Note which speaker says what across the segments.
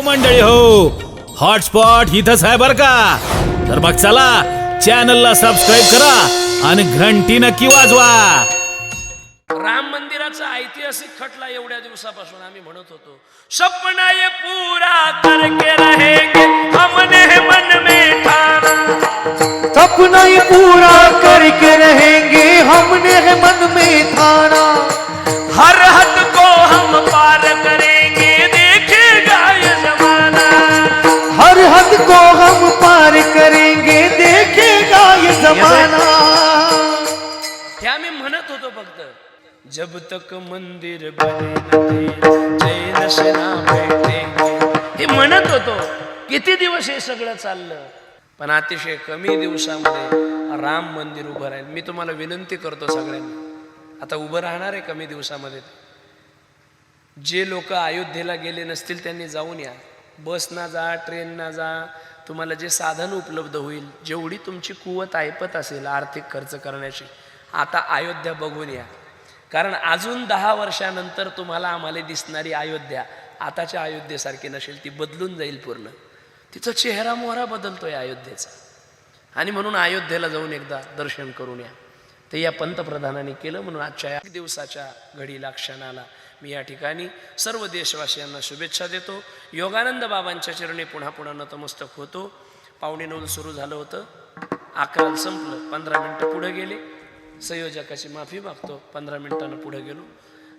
Speaker 1: हो मंडळी हो. हॉटस्पॉट इथंच आहे बर का? तर मग चला चॅनलला सबस्क्राईब करा आणि घंटी नक्की वाजवा.
Speaker 2: राम मंदिराचा ऐतिहासिक खटला एवढ्या दिवसापासून आम्ही म्हणत होतो सपना ये पूरा करके रहेंगे हमने मन में ठाना
Speaker 3: सपना ये पूरा करके रहेंगे हमने है मन में ठाना
Speaker 2: म्हणत होतो फक्त. जब तक मंदिर बने न हे म्हणत होतो किती दिवस हे सगळं चाललं? पण अतिशय कमी दिवसामध्ये राम मंदिर उभं राहील. मी तुम्हाला विनंती करतो सगळ्यांना आता उभं राहणार आहे कमी दिवसामध्ये. जे लोक अयोध्येला गेले नसतील त्यांनी जाऊन या. बसना जा ट्रेनना जा तुम्हाला जे साधन उपलब्ध होईल जेवढी तुमची कुवत ऐपत असेल आर्थिक खर्च करण्याची आता अयोध्या बघून या. कारण अजून दहा वर्षानंतर तुम्हाला आम्हाला दिसणारी अयोध्या आताच्या अयोध्येसारखी नसेल ती बदलून जाईल पूर्ण. तिचा चेहरा मोहरा बदलतोय अयोध्येचा. आणि म्हणून अयोध्येला जाऊन एकदा दर्शन करून या. ते या पंतप्रधानांनी केलं म्हणून आजच्या या दिवसाच्या घडीला क्षणाला मी या ठिकाणी सर्व देशवासियांना शुभेच्छा देतो. योगानंद बाबांच्या चरणी पुन्हा पुन्हा नतमस्तक होतो. पावणे नोंद सुरू झालं होतं. अकराला संपलं. पंधरा मिनटं पुढे गेले. संयोजकाची माफी मागतो. पंधरा मिनिटानं पुढे गेलो.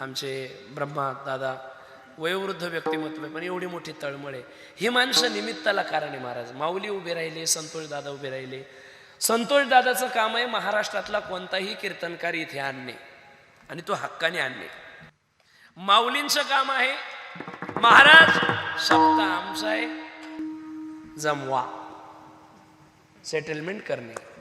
Speaker 2: आमचे ब्रह्मा दादा वयोवृद्ध व्यक्तिमत्व आहे, पण एवढी मोठी तळमळ आहे. ही माणसं निमित्ताला कारण आहे महाराज. माऊली उभे राहिले संतोष दादा उभे राहिले. संतोष दादाचं काम आहे महाराष्ट्रातला कोणताही कीर्तनकार इथे आणणे आणि तो हक्काने आणणे. माऊलींचं काम आहे महाराज शब्द आमचा आहे जमवा. सेटलमेंट करणे.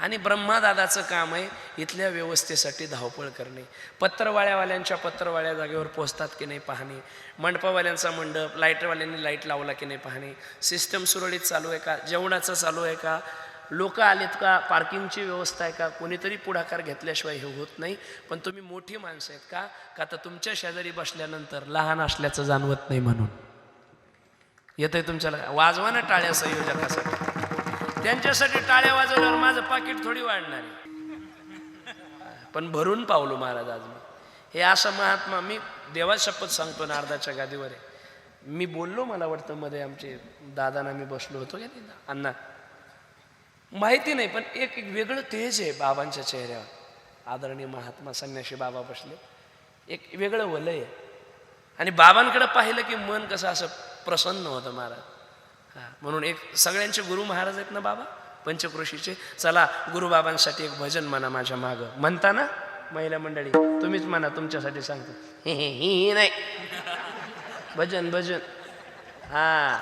Speaker 2: आणि ब्रह्मादादाचं काम आहे इथल्या व्यवस्थेसाठी धावपळ करणे. पत्रवाळ्यावाल्यांच्या पत्रवाळ्या जागेवर पोहोचतात की नाही पाहणे. मंडपावाल्यांचा मंडप लाईटवाल्यांनी लाइट लावला की नाही पाहणे. सिस्टम सुरळीत चालू आहे का? जेवणाचं चालू आहे का? लोक आलेत का? पार्किंगची व्यवस्था आहे का? कोणीतरी पुढाकार घेतल्याशिवाय हे होत नाही. पण तुम्ही मोठी माणसं आहेत का? का तर तुमच्या शेजारी बसल्यानंतर लहान असल्याचं जाणवत नाही म्हणून? येतंय तुमच्याला? लक्षात? वाजवा ना टाळ्या संयोजकासाठी त्यांच्यासाठी टाळ्या वाजवल्यावर माझं पाकिट थोडी वाढणार आहे. पण भरून पावलो महाराज आज मी. हे असं महात्मा मी देवा शपथ सांगतो नारदाच्या गादीवर आहे. मी बोललो मला वाटतं मध्ये आमचे दादाना मी बसलो होतो की नाही? अण्णा माहिती नाही पण एक एक वेगळं तेज आहे बाबांच्या चेहऱ्यावर. आदरणीय महात्मा संन्याशी बाबा बसले. एक वेगळं वलय आहे. आणि बाबांकडे पाहिलं की मन कसं असं प्रसन्न होतं महाराज. म्हणून एक सगळ्यांचे गुरु महाराज आहेत ना बाबा? पंचकृषीचे चला गुरुबाबांसाठी एक भजन म्हणा माझ्या मागं. म्हणता ना महिला मंडळी? तुम्हीच म्हणा तुमच्यासाठी सांगतो. हे हे ही नाही. भजन भजन. हा.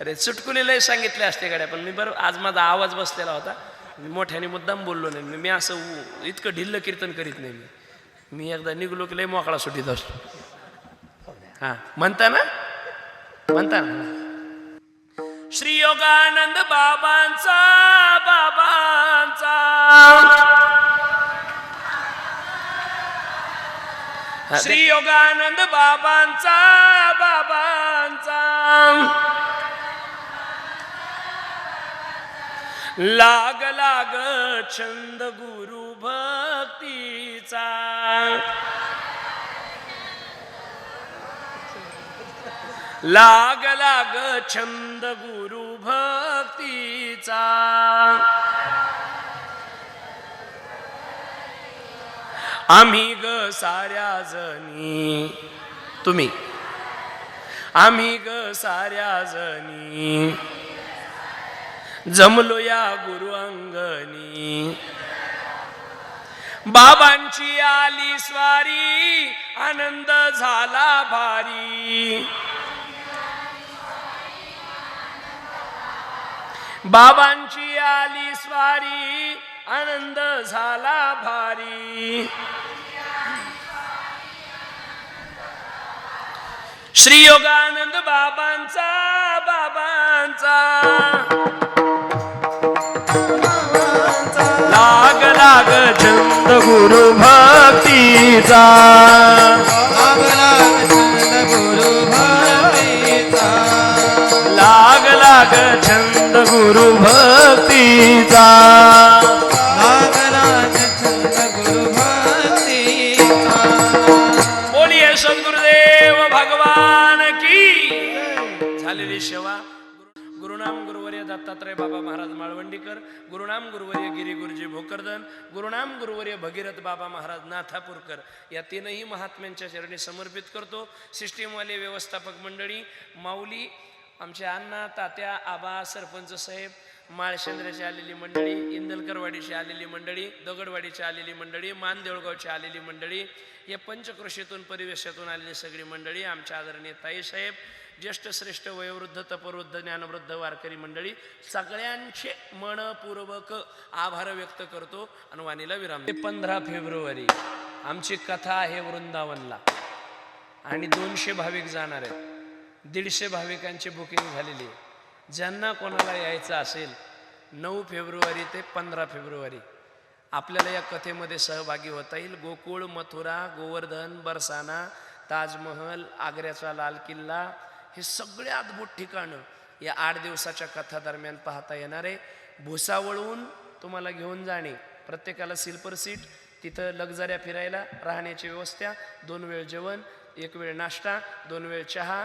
Speaker 2: अरे चुटकुले लय सांगितले असते गाड्या पण मी बरं आज माझा आवाज बसलेला होता. मी मोठ्याने मुद्दाम बोललो नाही. मी असं इतकं ढिल्ल कीर्तन करीत नाही मी. मी एकदा निघलो की लय मोकळा सुटीत असतो. हा. म्हणता ना म्हणता ना श्री योगानंद बाबांचा. बाबांचा श्री योगानंद बाबांचा बाबांचा. लाग लाग छंद गुरु भक्तीचा. लाग लाग छंद गुरु भक्तीचा. आम्ही ग साऱ्या जणी. तुम्ही? आम्ही ग साऱ्या जणी. जमलो या गुरु अंगणी. बाबांची आली स्वारी आनंद झाला भारी. बाबांची आली स्वारी आनंद झाला भारी. श्री योगानंद बाबांचा बाबांचा. लाग लाग छंद गुरु भक्तीचा. लाग लाग छंद गुरु भक्तीचा. लाग लाग छंद गुरु भक्तीचा झालेली सेवा. गुरुनाम गुरुवर्य दत्तात्रय बाबा महाराज माळवंडीकर. गुरुनाम गुरुवर्य गिरी गुरुजी भोकरदन. गुरुनाम गुरुवर्य भगीरथ बाबा महाराज नाथापूरकर. या तीनही महात्म्यांच्या चरणी समर्पित करतो. सिस्टीमवाले व्यवस्थापक मंडळी माऊली आमचे अण्णा तात्या आबा सरपंच साहेब माळशेंद्राची आलेली मंडळी इंदलकरवाडीची आलेली मंडळी दगडवाडीची आलेली मंडळी मानदेवळगावची आलेली मंडळी या पंचकृषीतून परिवेशातून आलेली सगळी मंडळी आमच्या आदरणीय ताईसाहेब ज्येष्ठ श्रेष्ठ वयोवृद्ध तपवृद्ध ज्ञानवृद्ध वारकरी मंडळी सगळ्यांचे मनपूर्वक आभार व्यक्त करतो आणि वाणीला विराम पंधरा फेब्रुवारी आमची कथा आहे वृंदावनला. आणि दोनशे भाविक जाणार आहेत. दीडशे भाविकांची बुकिंग झालेली आहे. ज्यांना कोणाला यायचं असेल नऊ फेब्रुवारी ते पंधरा फेब्रुवारी आपल्याला या कथेमध्ये सहभागी होता येईल. गोकुळ मथुरा गोवर्धन बरसाना ताजमहल आग्र्याचा लाल किल्ला हे सगळे अद्भुत ठिकाणं या आठ दिवसाच्या कथा दरम्यान पाहता येणार आहे. भुसावळून तुम्हाला घेऊन जाणे प्रत्येकाला सिल्पर सीट तिथं लक्झऱ्या फिरायला राहण्याची व्यवस्था दोन वेळ जेवण एक वेळ नाश्ता दोन वेळ चहा